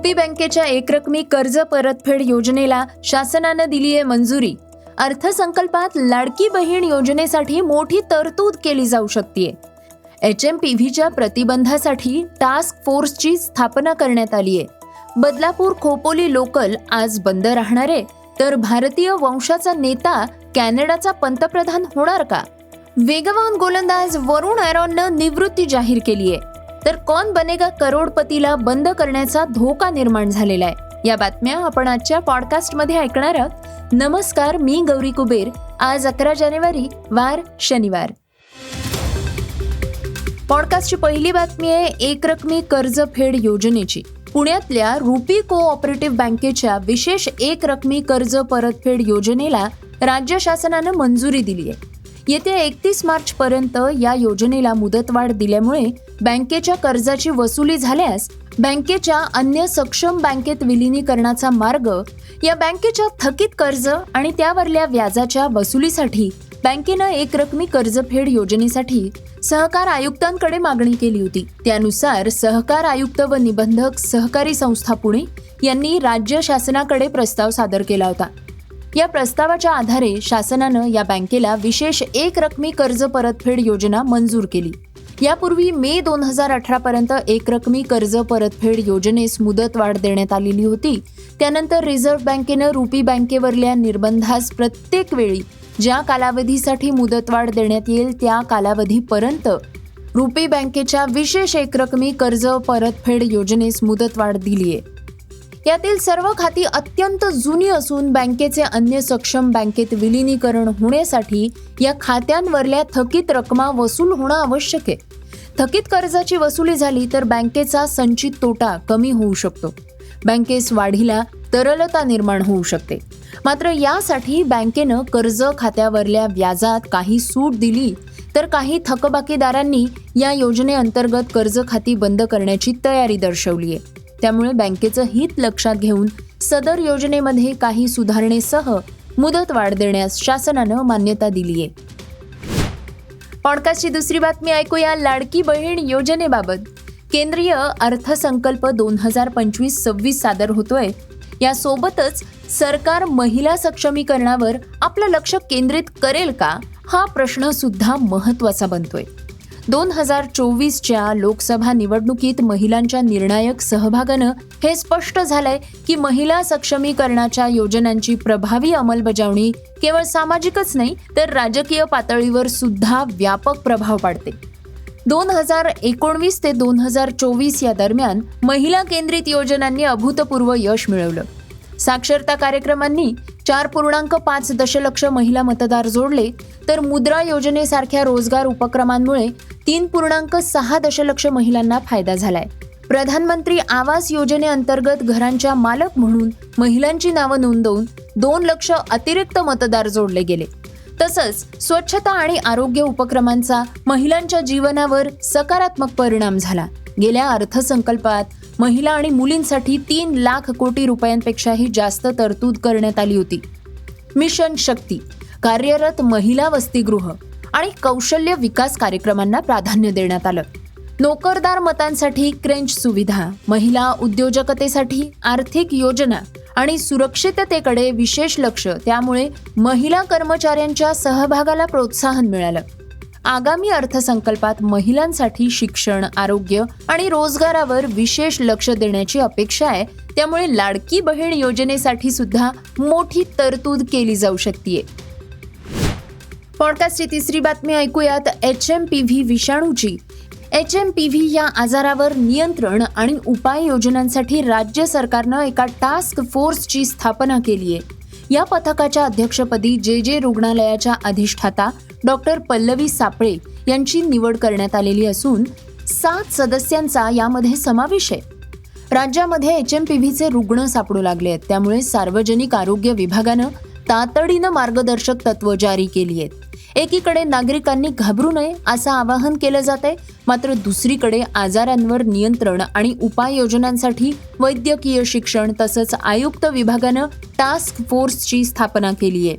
UP बँकेच्या एकरकमी कर्ज परतफेड योजनेला शासनानं दिली आहे मंजुरी. अर्थसंकल्पात लाडकी बहीण योजनेसाठी मोठी तरतूद केली जाऊ शकते एच एम पी व्हीच्या प्रतिबंधासाठी टास्क फोर्सची स्थापना करण्यात आली आहे बदलापूर खोपोली लोकल आज बंद राहणार आहे. तर भारतीय वंशाचा नेता कॅनडाचा पंतप्रधान होणार का? वेगवान गोलंदाज वरुण ॲरॉननं निवृत्ती जाहीर केली आहे तर कौन बनेगा करोडपतीला बंद करण्याचा धोका निर्माण झालेला आहे. या बातम्या आपण आजच्या पॉडकास्टमध्ये ऐकणार आहोत. नमस्कार मी गौरी कुबेर. आज अकरा जानेवारी वार शनिवार. पॉडकास्टची पहिली बातमी आहे एकरकमी कर्जफेड योजनेची. पुण्यातल्या रुपी कोऑपरेटिव्ह बँकेच्या विशेष एकरकमी कर्ज परतफेड योजनेला राज्य शासनानं मंजुरी दिली आहे. येत्या एकतीस मार्च पर्यंत या योजनेला मुदतवाढ दिल्यामुळे बँकेच्या कर्जाची वसुली झाल्यास बँकेच्या अन्य सक्षम बँकेत विलिनीकरणाचा मार्ग या बँकेच्या थकीत कर्ज आणि त्यावरल्या व्याजाच्या वसुलीसाठी बँकेनं एकरकमी कर्जफेड योजनेसाठी सहकार आयुक्तांकडे मागणी केली होती. त्यानुसार सहकार आयुक्त व निबंधक सहकारी संस्था पुणे यांनी राज्य शासनाकडे प्रस्ताव सादर केला होता. या प्रस्तावाच्या आधारे शासनानं या बँकेला विशेष एक रकमी कर्ज परतफेड योजना मंजूर केली. यापूर्वी मे दोन हजार अठरा पर्यंत एकरकमी कर्ज परतफेड योजनेस मुदतवाढ देण्यात आलेली होती. त्यानंतर रिझर्व्ह बँकेनं रुपी बँकेवरल्या निर्बंधास प्रत्येक वेळी ज्या कालावधीसाठी मुदतवाढ देण्यात येईल त्या कालावधीपर्यंत रुपी बँकेच्या विशेष एकरकमी कर्ज परतफेड योजनेस मुदतवाढ दिली आहे यातील सर्व खाती अत्यंत जुनी असून बँकेचे अन्य सक्षम बँकेत विलिनीकरण होण्यासाठी या खात्यांवरल्या थकीत रकमा वसूल होणं आवश्यक आहे. थकीत कर्जाची वसुली झाली तर बँकेचा संचित तोटा कमी होऊ शकतो. बँकेस वाढीला तरलता निर्माण होऊ शकते. मात्र यासाठी बँकेनं कर्ज खात्यावरल्या व्याजात काही सूट दिली तर काही थकबाकीदारांनी या योजनेअंतर्गत कर्ज खाती बंद करण्याची तयारी दर्शवली आहे त्यामुळे बँकेचं हित लक्षात घेऊन सदर योजनेमध्ये काही सुधारणेसह मुदतवाढ देण्यास शासनानं मान्यता दिली आहे. पॉडकास्टची दुसरी बातमी ऐकूया. लाडकी बहीण योजनेबाबत केंद्रीय अर्थसंकल्प दोन हजार पंचवीस सव्वीस सादर होतोय. यासोबतच सरकार महिला सक्षमीकरणावर आपलं लक्ष केंद्रित करेल का? हा प्रश्न सुद्धा महत्त्वाचा बनतोय. दोन हजार चोवीसच्या लोकसभा निवडणुकीत महिलांच्या निर्णायक सहभागानं हे स्पष्ट झालंय की महिला सक्षमीकरणाच्या योजनांची प्रभावी अंमलबजावणी केवळ सामाजिकच नाही तर राजकीय पातळीवर सुद्धा व्यापक प्रभाव पाडते. दोन हजार एकोणवीस ते दोन हजार चोवीस या दरम्यान महिला केंद्रित योजनांनी अभूतपूर्व यश मिळवलं. साक्षरता कार्यक्रमांनी चार पूर्णांक पाच दशलक्ष महिला मतदार जोडले. तर मुद्रा योजनेसारख्या रोजगार उपक्रमांमुळे तीन पूर्णांक सहा दशलक्ष महिलांना फायदा झालाय. प्रधानमंत्री आवास योजनेअंतर्गत घरांच्या मालक म्हणून महिलांची नावं नोंदवून दोन लक्ष अतिरिक्त मतदार जोडले गेले. तसंच स्वच्छता आणि आरोग्य उपक्रमांचा महिलांच्या जीवनावर सकारात्मक परिणाम झाला. गेल्या अर्थसंकल्पात महिला आणि मुलींसाठी तीन लाख कोटी रुपयांपेक्षाही जास्त तरतूद करण्यात आली होती. मिशन शक्ती कार्यरत महिला वसतिगृह आणि कौशल्य विकास कार्यक्रमांना प्राधान्य देण्यात आलं. नोकरदार मतांसाठी क्रेंच सुविधा महिला उद्योजकतेसाठी आर्थिक योजना आणि सुरक्षिततेकडे विशेष लक्ष. त्यामुळे महिला कर्मचाऱ्यांच्या सहभागाला प्रोत्साहन मिळालं. आगामी अर्थसंकल्पात महिलांसाठी शिक्षण आरोग्य आणि रोजगारावर विशेष लक्ष देण्याची अपेक्षा आहे. त्यामुळे लाडकी बहीण योजनेसाठी सुद्धा मोठी तरतूद केली जाऊ शकते पॉडकास्टची तिसरी बातमी ऐकूयात. एच एम पी व्ही विषाणूची. एच एम पी व्ही या आजारावर नियंत्रण आणि उपाययोजनांसाठी राज्य सरकारनं एका टास्क फोर्सची स्थापना केली आहे. या पथकाच्या अध्यक्षपदी जे जे रुग्णालयाच्या अधिष्ठाता डॉक्टर पल्लवी सापळे यांची निवड करण्यात आलेली असून सात सदस्यांचा यामध्ये समावेश आहे. राज्यामध्ये एच एम पी व्हीचे रुग्ण सापडू लागले आहेत त्यामुळे सार्वजनिक आरोग्य विभागानं तातडीनं मार्गदर्शक तत्व जारी केली आहेत. एकीकडे नागरिकांनी घाबरू नये असं आवाहन केलं जात आहे मात्र दुसरीकडे आजारांवर नियंत्रण आणि उपाययोजनांसाठी वैद्यकीय शिक्षण तसंच आयुक्त विभागानं टास्क फोर्सची स्थापना केली आहे.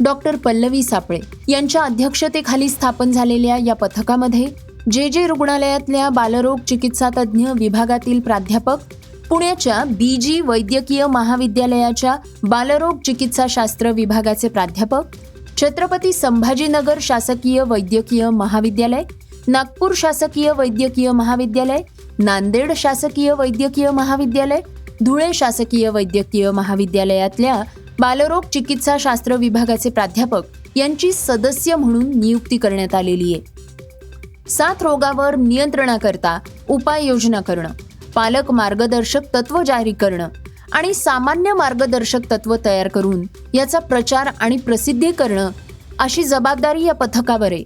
डॉक्टर पल्लवी सापळे यांच्या अध्यक्षतेखाली स्थापन झालेल्या या पथकामध्ये जे जे रुग्णालयातल्या बालरोग चिकित्सा तज्ज्ञ विभागातील प्राध्यापक पुण्याच्या बी जी वैद्यकीय महाविद्यालयाच्या बालरोग चिकित्साशास्त्र विभागाचे प्राध्यापक छत्रपती संभाजीनगर शासकीय वैद्यकीय महाविद्यालय नागपूर शासकीय वैद्यकीय महाविद्यालय नांदेड शासकीय वैद्यकीय महाविद्यालय धुळे शासकीय वैद्यकीय महाविद्यालयातल्या बालरोग चिकित्साशास्त्र विभागाचे प्राध्यापक यांची सदस्य म्हणून नियुक्ती करण्यात आलेली आहे. साथ रोगावर नियंत्रणाकरता उपाययोजना करणं पालक मार्गदर्शक तत्व जारी करणं आणि सामान्य मार्गदर्शक तत्व तयार करून याचा प्रचार आणि प्रसिद्धी करणं अशी जबाबदारी या पथकावर आहे.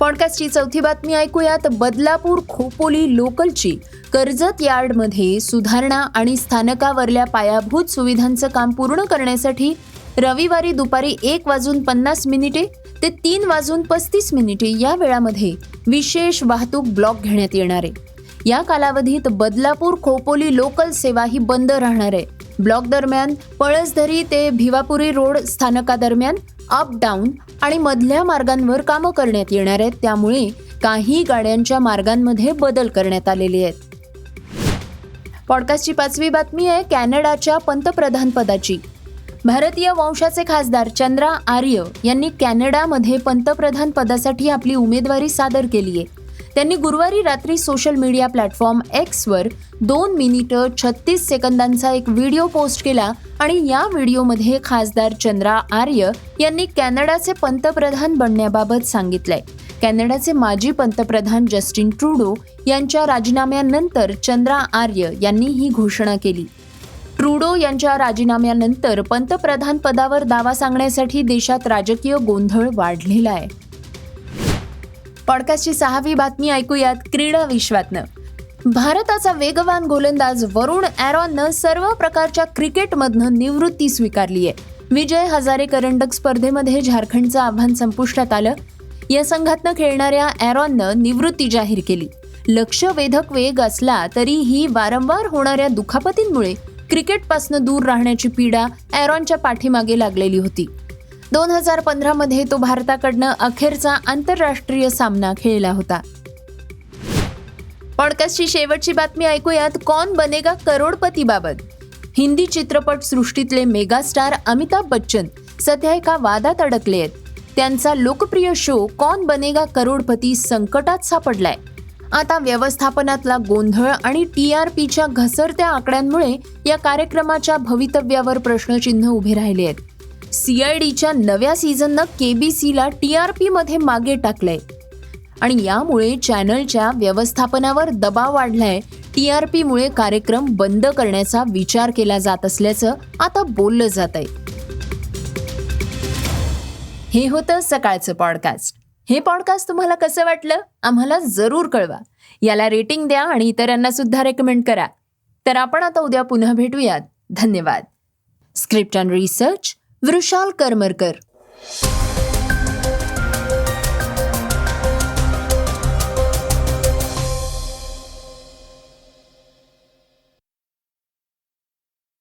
पॉडकास्टची चौथी बातमी ऐकूयात. बदलापूर खोपोली लोकलची कर्जत यार्डमध्ये सुधारणा आणि स्थानकावरल्या पायाभूत सुविधांचं काम पूर्ण करण्यासाठी रविवारी दुपारी एक वाजून पन्नास मिनिटे ते तीन वाजून पस्तीस मिनिटे या वेळामध्ये विशेष वाहतूक ब्लॉक घेण्यात येणार आहे. या कालावधीत बदलापूर खोपोली लोकल सेवा ही बंद राहणार आहे. ब्लॉक दरम्यान पळसधरी ते भिवापुरी रोड स्थानकादरम्यान अप डाऊन आणि मधल्या मार्गांवर कामं करण्यात येणार आहेत. त्यामुळे काही गाड्यांच्या मार्गांमध्ये बदल करण्यात आलेले आहेत. पॉडकास्टची पाचवी बातमी आहे कॅनडाच्या पंतप्रधानपदाची भारतीय वंशाचे खासदार चंद्रा आर्य यांनी कॅनडामध्ये पंतप्रधान पदासाठी आपली उमेदवारी सादर केली आहे त्यांनी गुरुवारी रात्री सोशल मीडिया प्लॅटफॉर्म एक्सवर दोन मिनिटं छत्तीस सेकंदांचा एक व्हिडिओ पोस्ट केला आणि या व्हिडिओमध्ये खासदार चंद्रा आर्य यांनी कॅनडाचे पंतप्रधान बनण्याबाबत सांगितलंय. कॅनडाचे माजी पंतप्रधान जस्टिन ट्रुडो यांच्या राजीनाम्यानंतर चंद्रा आर्य यांनी ही घोषणा केली. ट्रुडो यांच्या राजीनाम्यानंतर पंतप्रधान पदावर दावा सांगण्यासाठी देशात राजकीय गोंधळ वाढलेला आहे. पॉडकास्टची सहावी बातमी ऐकूयात क्रीडा विश्वातनं. भारताचा वेगवान गोलंदाज वरुण ॲरॉननं सर्व प्रकारच्या क्रिकेटमधनं निवृत्ती स्वीकारली आहे विजय हजारे करंडक स्पर्धेमध्ये झारखंडचं आव्हान संपुष्टात आलं. या संघातनं खेळणाऱ्या ॲरॉननं निवृत्ती जाहीर केली. लक्ष वेधक वेग असला तरीही वारंवार होणाऱ्या दुखापतींमुळे क्रिकेटपासनं दूर राहण्याची पीडा ॲरॉनच्या पाठीमागे लागलेली होती. दोन हजार पंधरामध्ये तो भारताकडनं अखेरचा आंतरराष्ट्रीय सामना खेळला होता. पॉडकास्टची शेवटची बातमी ऐकूयात. कौन बनेगा करोडपती बाबत हिंदी चित्रपट सृष्टीतले मेगास्टार अमिताभ बच्चन सध्या एका वादात अडकले आहेत. त्यांचा लोकप्रिय शो कौन बनेगा करोडपती संकटात सापडलाय. आता व्यवस्थापनातला गोंधळ आणि टी आर पीच्या घसरत्या आकड्यांमुळे या कार्यक्रमाच्या भवितव्यावर प्रश्नचिन्ह उभे राहिले आहेत. सीआयडीच्या नव्या सीझननं केबीसीला टी आर पीमध्ये मागे टाकलंय. आणि यामुळे चॅनलच्या व्यवस्थापनावर दबाव वाढलाय. टी आर पीमुळे कार्यक्रम बंद करण्याचा विचार केला जात असल्याचं आता बोललं जात आहे हे होतं सकाळचं पॉडकास्ट. हे पॉडकास्ट तुम्हाला कसं वाटलं? आम्हाला जरूर कळवा. याला रेटिंग द्या आणि इतरांना सुद्धा रेकमेंड करा. तर आपण आता उद्या पुन्हा भेटूयात. धन्यवाद. Script and research Vrushal Karmarkar.